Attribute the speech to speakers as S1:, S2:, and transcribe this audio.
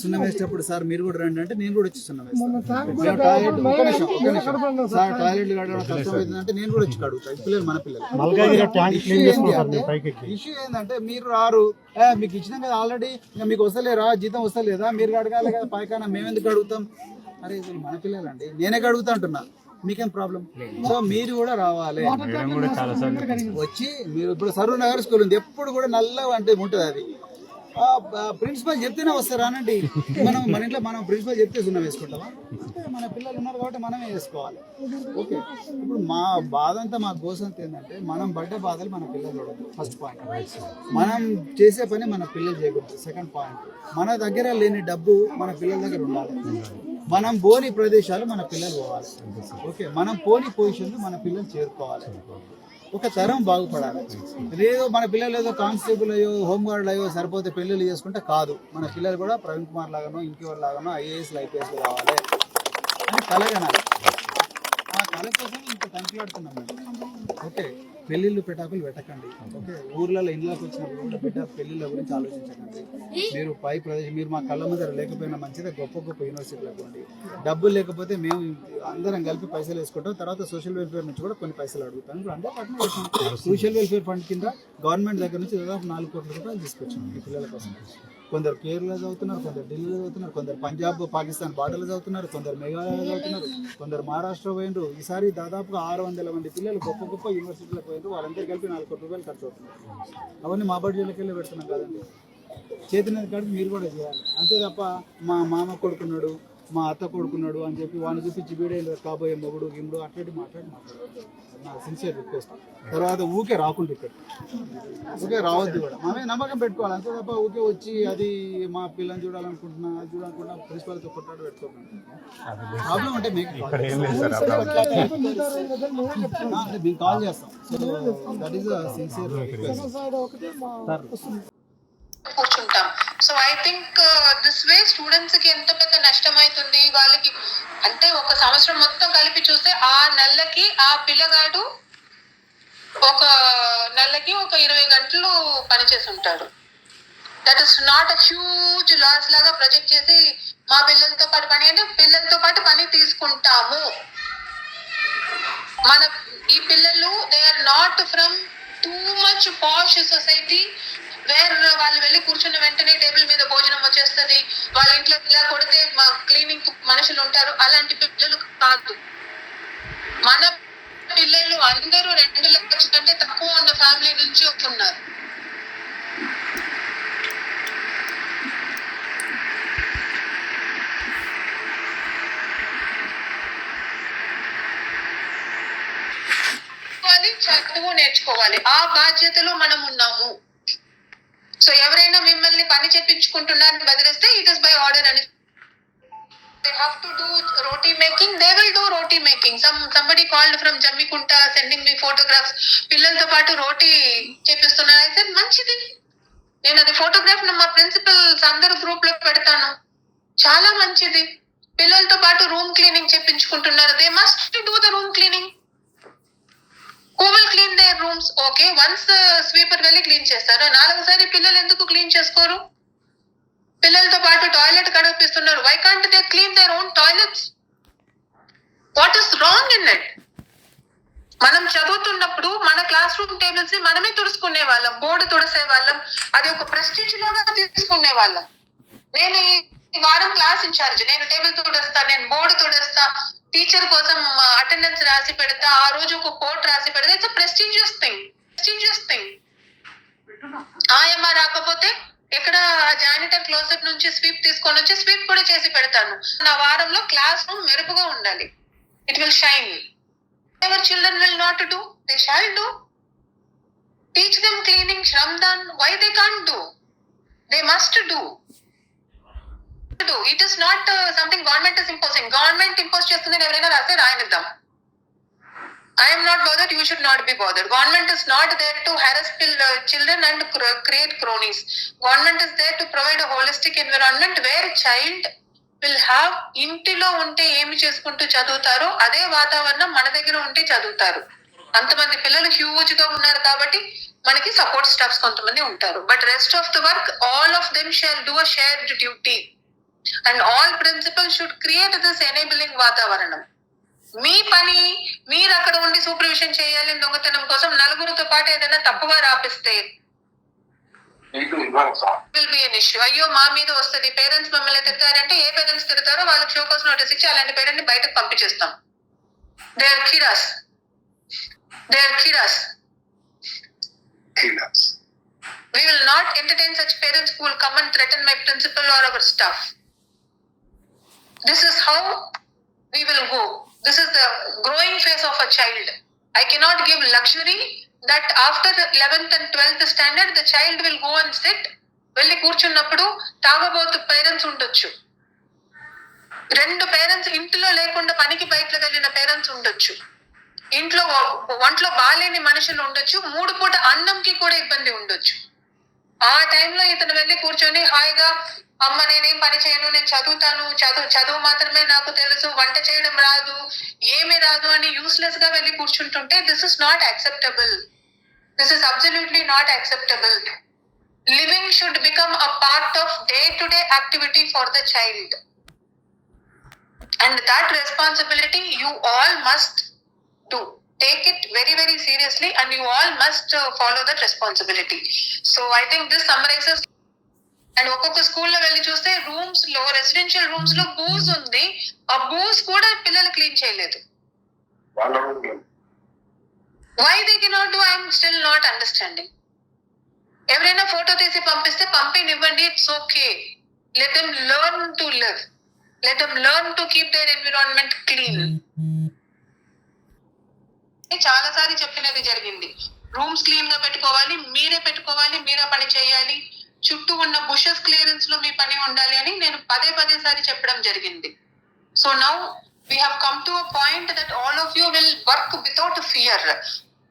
S1: సున్నం వేసేటప్పుడు సార్ మీరు కూడా రండి అంటే నేను కూడా వచ్చి సున్నం వేస్తాను. సార్ టాయిలెట్లు కడగడం కష్టం అవుతుందంటే నేను కూడా వచ్చి కడుగుతా పిల్లలు మన పిల్లలు. ఇష్యూ అంటే ఏంటంటే మీరు రారు ఏ, మీకు ఇచ్చిన కదా ఆల్రెడీ ఇంకా మీకు వస్తలేరా జీతం వస్తలేదా మీరు అడగాలి కదా పైకాన మేము ఎందుకు అడుగుతాం అరే మన పిల్లలండి నేనే అడుగుతా అంటున్నా మీకేం ప్రాబ్లం సో మీరు కూడా రావాలి. వచ్చి మీరు ఇప్పుడు సర్వ నగర్ స్కూల్ ఉంది ఎప్పుడు కూడా నల్లగా అంటే ఉంటుంది అది. ప్రిన్సిపల్ చెప్తేనే వస్తారా అనండి. మనం మన ఇంట్లో మనం ప్రిన్సిపల్ చెప్తే సున్నా వేసుకుంటామా? అంటే మన పిల్లలు ఉన్నారు కాబట్టి మనమే వేసుకోవాలి. ఓకే. ఇప్పుడు మా బాధ అంతా మా కోసం ఏంటంటే మనం పడ్డ బాధలు మన పిల్లలు చూడదు ఫస్ట్ పాయింట్ మనం చేసే పని మన పిల్లలు చేయకూడదు. సెకండ్ పాయింట్ మన దగ్గర లేని డబ్బు మన పిల్లల దగ్గర ఉండాలి. మనం పోని ప్రదేశాలు మన పిల్లలు పోవాలి. ఓకే. మనం పోని పొజిషన్లు మన పిల్లలు చేరుకోవాలి. ఒక తరం బాగుపడాలి. లేదో మన పిల్లలు ఏదో కానిస్టేబుల్ అయ్యో హోంగార్డ్ అయ్యో సరిపోతే పెళ్ళిళ్ళు చేసుకుంటే కాదు. మన పిల్లలు కూడా ప్రవీణ్ కుమార్ లాగానో ఇంకెవరి లాగానో ఐఏఎస్ ఐపీఎస్ రావాలి. అని కలగనాలి. కోసం ఇంత ఓకే పెళ్ళిళ్ళు పెటాకులు పెట్టకండి ఓకే ఊర్లలో ఇండ్లకు వచ్చినప్పుడు కూడా బిడ్డ పెళ్ళిళ్ళ గురించి ఆలోచించకండి. మీరు పై ప్రదేశం మీరు మా కళ్ళ ముందర లేకపోయినా మంచిదే గొప్ప గొప్ప యూనివర్సిటీలకు పోండి. డబ్బులు లేకపోతే మేము అందరం కలిపి పైసలు వేసుకుంటాం. తర్వాత సోషల్ వెల్ఫేర్ నుంచి కూడా కొన్ని పైసలు అడుగుతాం. ఇప్పుడు అంటే సోషల్ వెల్ఫేర్ ఫండ్ కింద గవర్నమెంట్ దగ్గర నుంచి దాదాపు నాలుగు కోట్ల రూపాయలు తీసుకొచ్చాం ఈ పిల్లల కోసం. కొందరు కేరళ చదువుతున్నారు కొందరు ఢిల్లీలో చదువుతున్నారు కొందరు పంజాబ్ పాకిస్తాన్ బార్డర్లో చదువుతున్నారు కొందరు మేఘాలయలో చదువుతున్నారు కొందరు మహారాష్ట్ర పోయినరు. ఈసారి దాదాపుగా ఆరు వందల మంది పిల్లలు గొప్ప గొప్ప యూనివర్సిటీలకు పోయినరు. వాళ్ళందరూ కలిపి నాలుగు కోట్ల రూపాయలు ఖర్చు అవుతున్నారు అవన్నీ మా బడ్జెట్లోకి వెళ్ళి పెడుతున్నాం కదండి. చేతినది కాడికి మీరు కూడా చేయాలి. అంతే తప్ప మా మామ కొడుకున్నాడు మా అత్త కొడుకున్నాడు అని చెప్పి వాడిని చూపించి వీడియో కాబోయే మొగుడు గిమ్ముడు అట్లాంటి మాట్లాడి మాట్లాడారు నా సిన్సియర్ రిక్వెస్ట్ తర్వాత ఊకే రాకుండా ఇక్కడ. ఊకే రావద్దు కూడా మనమే నమ్మకం పెట్టుకోవాలి. అంతే తప్ప ఊకే వచ్చి అది మా పిల్లని చూడాలనుకుంటున్నా అది చూడాలనుకుంటున్నా ప్రిన్సిపల్తో కొట్టాడు పెట్టుకోకండి. ప్రాబ్లం అంటే మీకు మీకు కాల్ చేస్తాం. So that is sincere request
S2: side ఒకటి మా వస్తుంది
S3: కూర్చుంటాం so I think this way స్టూడెంట్స్కి ఎంత పెద్ద నష్టం అవుతుంది వాళ్ళకి అంటే ఒక సంవత్సరం మొత్తం కలిపి చూస్తే ఆ నెలకి ఆ పిల్లగాడు ఒక నెలకి ఒక ఇరవై గంటలు పనిచేసి ఉంటాడు that is not a huge loss లాగా ప్రొజెక్ట్ చేసి మా పిల్లలతో పాటు పని అంటే పిల్లలతో పాటు పని తీసుకుంటాము. మన ఈ పిల్లలు they are not from too much posh society where వాళ్ళు వెళ్ళి కూర్చున్న వెంటనే టేబుల్ మీద భోజనం వచ్చేస్తుంది. వాళ్ళ ఇంట్లో ఇలా కొడితే మా క్లీనింగ్ మనుషులు ఉంటారు. అలాంటి పిల్లలు కాదు. మన పిల్లలు అందరూ రెండు లక్షల కంటే తక్కువ ఉన్న ఫ్యామిలీ నుంచి ఉన్నారు చదువు నేర్చుకోవాలి. ఆ బాధ్యతలో మనం ఉన్నాము. సో ఎవరైనా మిమ్మల్ని పని చెప్పించుకుంటున్నారని బదిలిస్తే ఇట్ ఇస్ బై ఆర్డర్ అని they have to do roti making they will do roti making some somebody called from Jammikunta sending me photographs పిల్లలతో పాటు రోటీ చేపిస్తున్నారు అయితే మంచిది. నేను అది ఫోటోగ్రాఫ్ మా ప్రిన్సిపల్స్ అందరు గ్రూప్లో పెడతాను. చాలా మంచిది. పిల్లలతో పాటు room cleaning చెప్పించుకుంటున్నారు they must do the room cleaning who will clean their rooms okay once sweeper వెళ్ళి క్లీన్ చేస్తారు. నాలుగోసారి పిల్లలు ఎందుకు క్లీన్ చేసుకోరు? పిల్లలతో పాటు toilet కడపిస్తున్నారు why can't they clean their own toilets what is wrong in it మనం చదువుతున్నప్పుడు మన క్లాస్ రూమ్ టేబుల్స్ని మనమే తుడుచుకునే వాళ్ళం. బోర్డు తుడిసే వాళ్ళం. అది ఒక ప్రెస్టీజ్ లాగా తీసుకునే వాళ్ళం. నేను ఈ వారం క్లాస్ ఇన్ఛార్జ్ నేను టేబుల్ తుడేస్తా నేను బోర్డు తుడేస్తా. టీచర్ కోసం అటెండెన్స్ రాసి పెడతా ఆ రోజు ఒక కోట్ రాసి పెడతా it's prestigious thing prestigious thing ఆయమ్మ రాకపోతే ఎక్కడ జానిటర్ క్లోజెట్ నుంచి స్వీప్ తీసుకొని వచ్చి స్వీప్ కూడా చేసి పెడతాను. నా వారంలో క్లాస్ రూమ్ మెరుపుగా ఉండాలి. It will shine ever children will not do they shall do teach them cleaning shramdaan why they can do they must do do it is not something government is imposing government impose చేస్తుంది ఎవరైనా రాస్తే రాయనిద్దాం. I'm not bothered you should not be bothered government is not there to harass children and create cronies government is there to provide holistic environment where child will have ఇంటిలో ఉంటే ఏమి చేసుకుంటూ చదువుతారో అదే వాతావరణం మన దగ్గర ఉంటే చదువుతారు. అంతమంది పిల్లలు హ్యూజ్గా ఉన్నారు కాబట్టి మనకి సపోర్ట్ స్టాఫ్స్ కొంతమంది ఉంటారు. But rest of the work all of them shall do a shared duty and all principal should create this enabling వాతావరణం మీ పని మీరు అక్కడ ఉండి సూపర్విజన్ చేయాలి దొంగతనం కోసం నలుగురితో పాటు ఏదైనా తప్పుగా రాపిస్తే విల్ బి అన్ ఇష్యూ అయ్యో మా మీద వస్తుంది. పేరెంట్స్ మమ్మల్ని తిడతారంటే ఏ పేరెంట్స్ తిడతారో వాళ్ళకి షోకోస్ నోటీస్ ఇచ్చి అలాంటి పేరెంట్ని బయటకు పంపించేస్తాం. They are crass they are crass we will not entertain such parents who will come and threaten my principal or our staff. This is how we will go. This is the growing phase of a child. I cannot give luxury that after 11th and 12th standard, the child will go and sit. వెళ్ళి కూర్చున్నప్పుడు తాగబోతు parents ఉండొచ్చు రెండు parents ఇంట్లో లేకుండా పనికి బయటకు వెళ్ళిన parents ఉండొచ్చు ఇంట్లో ఒంట్లో బాలేని మనుషులు ఉండొచ్చు మూడు పూట అన్నంకి కూడా ఇబ్బంది ఉండొచ్చు ఆ టైంలో ఇతను వెళ్ళి కూర్చొని హాయిగా అమ్మ నేనేం పని చేయను నేను చదువుతాను చదువు చదువు మాత్రమే నాకు తెలుసు వంట చేయడం రాదు ఏమీ రాదు అని యూస్లెస్గా వెళ్ళి కూర్చుంటుంటే this is not acceptable this is absolutely not acceptable living should become a part of day to day activity for the child and that responsibility you all must do take it very very seriously and you all must uh, follow that responsibility. So i think this summarizes and ఒక్కొక్క స్కూల్లో వెళ్ళి చూస్తే రూమ్స్లో residential రూమ్స్లో booze ఉంది. ఆ booze కూడా పిల్లలు clean చేయలేదు. Why they cannot do I'm still not understanding ఎవరైనా ఫోటో తీసి పంపిస్తే పంపినివ్వండి it's okay let them learn to live let them learn to keep their environment clean చాలా సారి చెప్పినది జరిగింది. రూమ్స్ క్లీన్గా పెట్టుకోవాలి మీరే పెట్టుకోవాలి మీరే పని చేయాలి. చుట్టూ ఉన్న బుషెస్ క్లియరెన్స్లో మీ పని ఉండాలి అని నేను పదే పదే సారి చెప్పడం జరిగింది. So now we have come to a point that all of you will work without fear